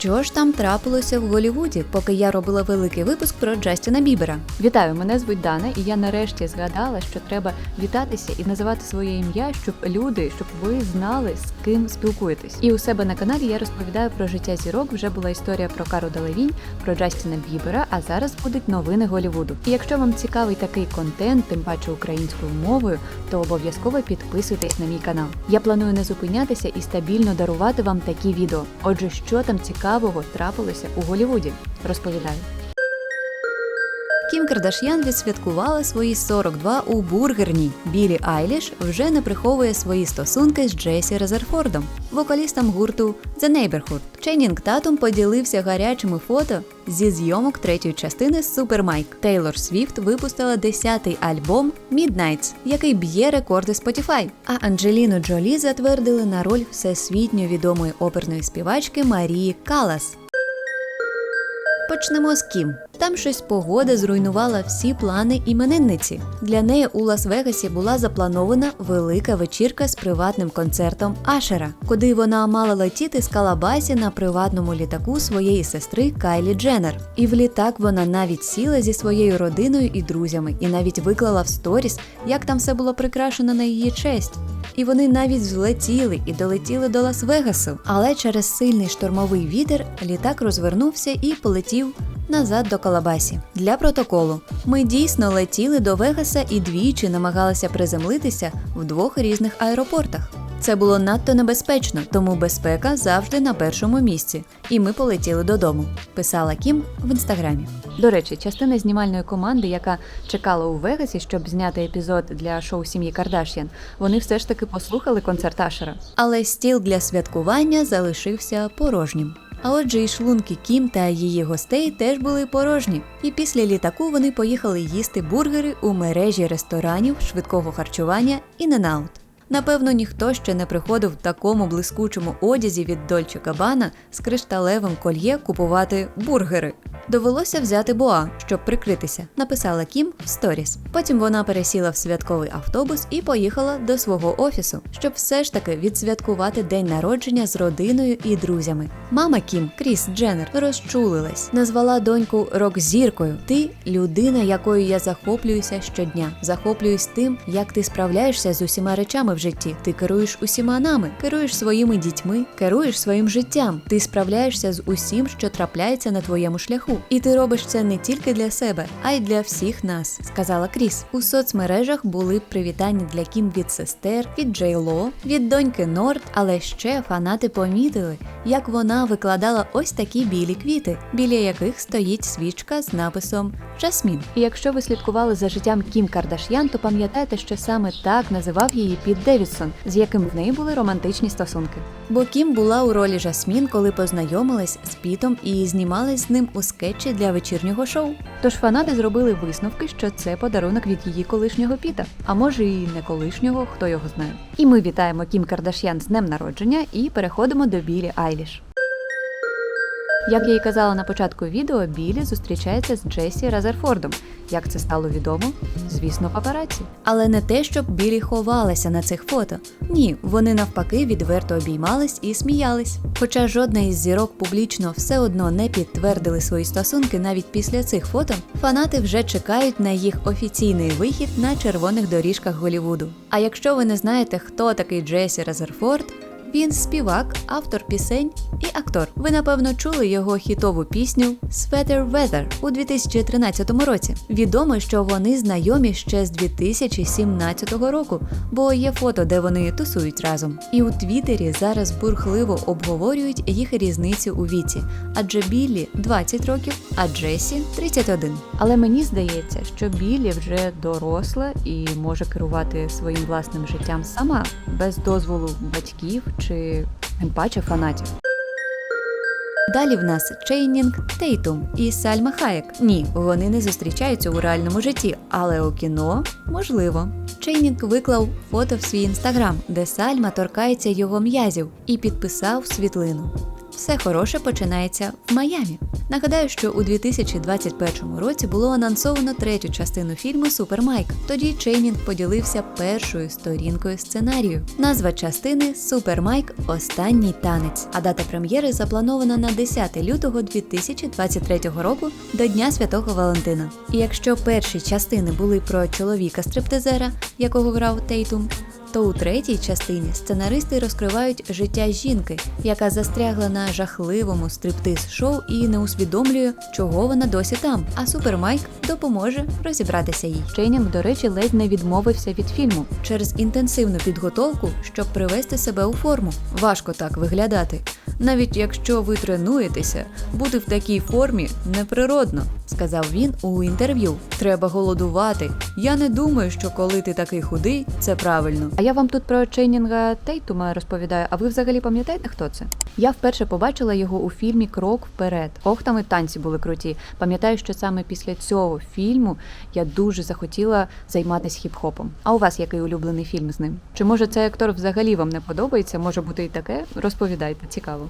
Що ж там трапилося в Голлівуді, поки я робила великий випуск про Джастіна Бібера? Вітаю, мене звуть Дана, і я нарешті згадала, що треба вітатися і називати своє ім'я, щоб люди, щоб ви знали, з ким спілкуєтесь. І у себе на каналі я розповідаю про життя зірок. Вже була історія про Кару Делевінь, про Джастіна Бібера, а зараз будуть новини Голлівуду. І якщо вам цікавий такий контент, тим паче українською мовою, то обов'язково підписуйтесь на мій канал. Я планую не зупинятися і стабільно дарувати вам такі відео. Отже, що там цікавого трапилося у Голівуді, Розповідаю. Кім Кардаш'ян відсвяткувала свої 42 у бургерні. Білі Айліш вже не приховує свої стосунки з Джесі Резерфордом, вокалістом гурту The Neighborhood. Ченнінг Татум поділився гарячими фото зі зйомок третьої частини Super Mike. Тейлор Свіфт випустила 10-й альбом Midnights, який б'є рекорди Spotify. А Анджеліну Джолі затвердили на роль всесвітньо відомої оперної співачки Марії Калас. Почнемо з Кім. Там щось погода зруйнувала всі плани іменинниці. Для неї у Лас-Вегасі була запланована велика вечірка з приватним концертом Ашера, куди вона мала летіти з Калабасі на приватному літаку своєї сестри Кайлі Дженнер. І в літак вона навіть сіла зі своєю родиною і друзями, і навіть виклала в сторіс, як там все було прикрашено на її честь. І вони навіть злетіли і долетіли до Лас-Вегасу. Але через сильний штормовий вітер літак розвернувся і полетів назад до Калабасі. Для протоколу ми дійсно летіли до Вегаса і двічі намагалися приземлитися в двох різних аеропортах. Це було надто небезпечно, тому безпека завжди на першому місці. І ми полетіли додому. Писала Кім в інстаграмі. До речі, частина знімальної команди, яка чекала у Вегасі, щоб зняти епізод для шоу сім'ї Кардаш'ян, вони все ж таки послухали концерт Ашера. Але стіл для святкування залишився порожнім. А отже, і шлунки Кім та її гостей теж були порожні. І після літаку вони поїхали їсти бургери у мережі ресторанів швидкого харчування In-N-Out. Напевно, ніхто ще не приходив в такому блискучому одязі від Дольче Габана з кришталевим кольє купувати бургери. Довелося взяти боа, щоб прикритися, написала Кім в сторіс. Потім вона пересіла в святковий автобус і поїхала до свого офісу, щоб все ж таки відсвяткувати день народження з родиною і друзями. Мама Кім, Кріс Дженнер, розчулилась, назвала доньку рок-зіркою. Ти людина, якою я захоплююся щодня. Захоплююсь тим, як ти справляєшся з усіма речами в житті. Ти керуєш усіма нами, керуєш своїми дітьми, керуєш своїм життям. Ти справляєшся з усім, що трапляється на твоєму шляху. І ти робиш це не тільки для себе, а й для всіх нас, сказала Кріс. У соцмережах були привітання для Кім від сестер, від Джей Ло, від доньки Норд, але ще фанати помітили, як вона викладала ось такі білі квіти, біля яких стоїть свічка з написом Жасмін. І якщо ви слідкували за життям Кім Кардаш'ян, то пам'ятайте, що саме так називав її Піт Девідсон, з яким в неї були романтичні стосунки. Бо Кім була у ролі Жасмін, коли познайомилась з Пітом і знімалась з ним у скетчі для вечірнього шоу. Тож фанати зробили висновки, що це подарунок від її колишнього Піта, а може і не колишнього, хто його знає. І ми вітаємо Кім Кардаш'ян з днем народження і переходимо до Білі Айліш. Як я і казала на початку відео, Білі зустрічається з Джесі Разерфордом. Як це стало відомо? Звісно, папараці. Але не те, щоб білі ховалися на цих фото. Ні, вони навпаки відверто обіймались і сміялись. Хоча жодна із зірок публічно все одно не підтвердили свої стосунки навіть після цих фото, фанати вже чекають на їх офіційний вихід на червоних доріжках Голівуду. А якщо ви не знаєте, хто такий Джесі Резерфорд, він співак, автор пісень і актор. Ви напевно чули його хітову пісню Sweater Weather у 2013 році. Відомо, що вони знайомі ще з 2017 року, бо є фото, де вони тусують разом. І у Твіттері зараз бурхливо обговорюють їх різницю у віці, адже Біллі 20 років, а Джесі 31. Але мені здається, що Білі вже доросла і може керувати своїм власним життям сама, без дозволу батьків чи тим паче фанатів. Далі в нас Чейнінг Тейтум і Сальма Хаєк. Ні, вони не зустрічаються у реальному житті, але у кіно можливо. Чейнінг виклав фото в свій інстаграм, де Сальма торкається його м'язів, і підписав світлину. Все хороше починається в Майамі. Нагадаю, що у 2021 році було анонсовано третю частину фільму Супер Майк. Тоді Чейнінг поділився першою сторінкою сценарію. Назва частини Супер Майк Останній танець. А дата прем'єри запланована на 10 лютого 2023 року до Дня Святого Валентина. І якщо перші частини були про чоловіка стриптизера, якого грав Тейтум, то у третій частині сценаристи розкривають життя жінки, яка застрягла на жахливому стриптиз-шоу і не усвідомлює, чого вона досі там. А Супермайк допоможе розібратися їй. Чейнінг, до речі, ледь не відмовився від фільму. Через інтенсивну підготовку, щоб привести себе у форму. Важко так виглядати. Навіть якщо ви тренуєтеся, бути в такій формі неприродно, сказав він у інтерв'ю. Треба голодувати. Я не думаю, що коли ти такий худий, це правильно. А я вам тут про Чейнінга Тейтума розповідаю. А ви взагалі пам'ятаєте, хто це? Я вперше побачила його у фільмі Крок вперед. Ох, там і танці були круті. Пам'ятаю, що саме після цього фільму я дуже захотіла займатися хіп-хопом. А у вас який улюблений фільм з ним? Чи може цей актор взагалі вам не подобається? Може бути і таке? Розповідайте, цікаво.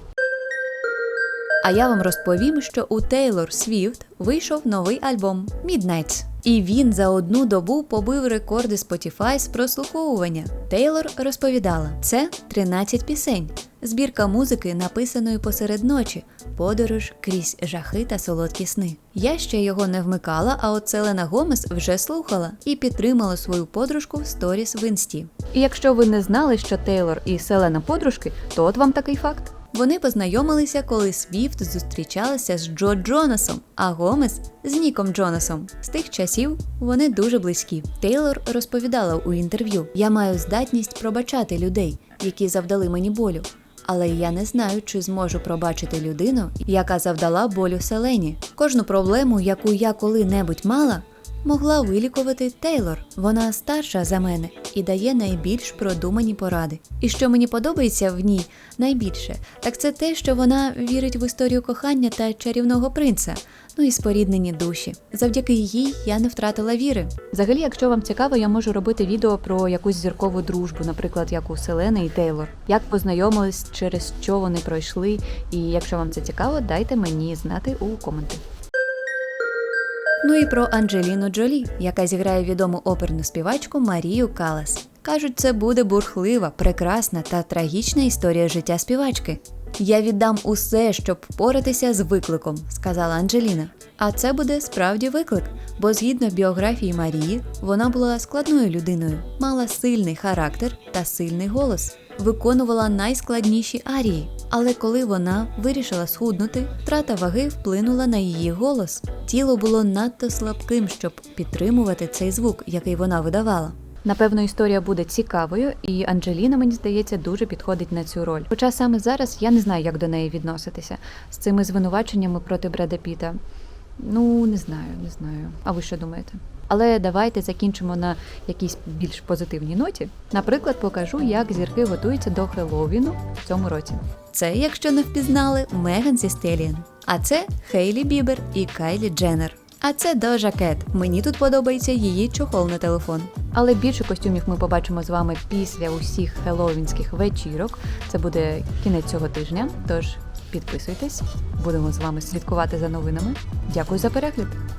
А я вам розповім, що у Тейлор Свіфт вийшов новий альбом Midnights. І він за одну добу побив рекорди Spotify з прослуховування. Тейлор розповідала, це 13 пісень, збірка музики, написаної посеред ночі, подорож крізь жахи та солодкі сни. Я ще його не вмикала, а от Селена Гомес вже слухала і підтримала свою подружку в сторіс в інсті. І якщо ви не знали, що Тейлор і Селена подружки, то от вам такий факт. Вони познайомилися, коли Свіфт зустрічалася з Джо Джонасом, а Гомес з Ніком Джонасом. З тих часів вони дуже близькі. Тейлор розповідала у інтерв'ю: Я маю здатність пробачати людей, які завдали мені болю. Але я не знаю, чи зможу пробачити людину, яка завдала болю Селені. Кожну проблему, яку я коли-небудь мала, могла вилікувати Тейлор. Вона старша за мене і дає найбільш продумані поради. І що мені подобається в ній найбільше, так це те, що вона вірить в історію кохання та чарівного принца, ну і споріднені душі. Завдяки їй я не втратила віри. Взагалі, якщо вам цікаво, я можу робити відео про якусь зіркову дружбу, наприклад, як у Селени і Тейлор, як познайомились, через що вони пройшли. І якщо вам це цікаво, дайте мені знати у коменти. Ну і про Анджеліну Джолі, яка зіграє відому оперну співачку Марію Калас. Кажуть, це буде бурхлива, прекрасна та трагічна історія життя співачки. Я віддам усе, щоб впоратися з викликом, сказала Анджеліна. А це буде справді виклик, бо згідно біографії Марії, вона була складною людиною, мала сильний характер та сильний голос, виконувала найскладніші арії. Але коли вона вирішила схуднути, втрата ваги вплинула на її голос. Тіло було надто слабким, щоб підтримувати цей звук, який вона видавала. Напевно, історія буде цікавою, і Анджеліна, мені здається, дуже підходить на цю роль. Хоча саме зараз я не знаю, як до неї відноситися з цими звинуваченнями проти Бреда Піта. Ну, не знаю, не знаю. А ви що думаєте? Але давайте закінчимо на якійсь більш позитивній ноті. Наприклад, покажу, як зірки готуються до Хеллоуіну в цьому році. Це, якщо не впізнали, Меган Зі Стеліан. А це Хейлі Бібер і Кайлі Дженнер. А це Дожа Кет. Мені тут подобається її чохол на телефон. Але більше костюмів ми побачимо з вами після усіх хеллоуінських вечірок. Це буде кінець цього тижня. Тож підписуйтесь, будемо з вами слідкувати за новинами. Дякую за перегляд.